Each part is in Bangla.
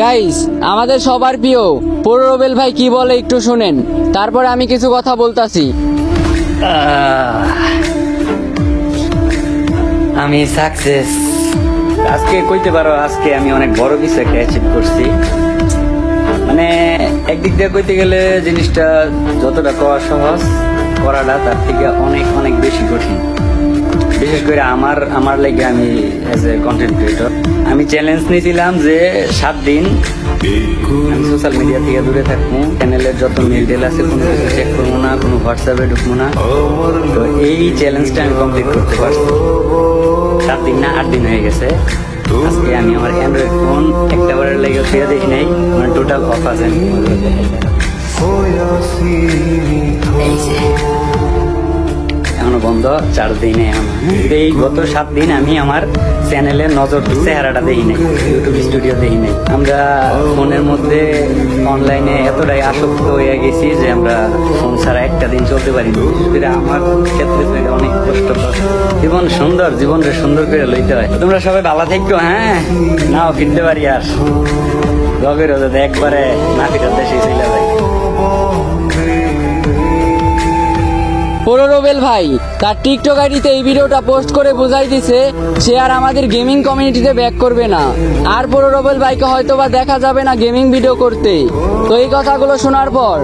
গাইস আমাদের সবার প্রিয় পুরো রোবেল ভাই কি বলে একটু শুনেন। তারপরে আমি কিছু কথা বলতাছি। আমি সাকসেস আজকে কইতে পারো, আজকে আমি অনেক বড় কিছু একটা অ্যাচিভ করছি। মানে একদিক দিয়ে কইতে গেলে জিনিসটা যতটা করা সহজ, করাটা তার থেকে অনেক অনেক বেশি কঠিন। বিশেষ করে আমার আমার লাগে আমি অ্যাজ এ কন্টেন্ট ক্রিয়েটর আমি চ্যালেঞ্জ নিয়েছিলাম যে সাত দিন আমি সোশ্যাল মিডিয়া থেকে দূরে থাকব চ্যানেলের যত মেল আছে কোনো কিছু চেক করব না, কোনো হোয়াটসঅ্যাপে ঢুকবো না। তো এই চ্যালেঞ্জটা আমি কমপ্লিট করতে পারছি। সাত দিন না, আট দিন হয়ে গেছে। আজকে আমি আমার অ্যান্ড্রয়েড ফোন একটা বারের লেগে ফিরে দেখি নাই মানে টোটাল অফ আছে। আমি বন্ধ চার দিনে এখন। এই গত সাত দিন আমি আমার চ্যানেলে নজর চেহারাটা দেখি নাই ইউটিউব স্টুডিও দেখি নাই। আমরা ফোনের মধ্যে অনলাইনে এতটাই আসক্ত হয়ে গেছি যে আমরা ফোন ছাড়া একটা দিন চলতে পারি। আমার ক্ষেত্রে অনেক কষ্টকর। জীবন সুন্দর জীবনটা সুন্দর করে লইতে হয়। তোমরা সবাই ভালো থাকো হ্যাঁ? নাও, ফিরতে পারি আর। লগের যাতে একবারে না দেশে চলে রোবেল ভাই, তার টিকটক আইডিতে এই ভিডিওটা পোস্ট করে বোঝাই দিছে, সে আর আমাদের গেমিং কমিউনিটিতে ব্যাক করবে না। আর রোবেল ভাইকে হয়তো বা দেখা যাবে না গেমিং ভিডিও করতে। তো এই কথাগুলো শোনার পর,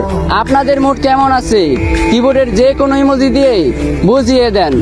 আপনাদের মুড কেমন আছে? কিবোর্ডের যে কোনো ইমোজি দিয়ে বুঝিয়ে দেন।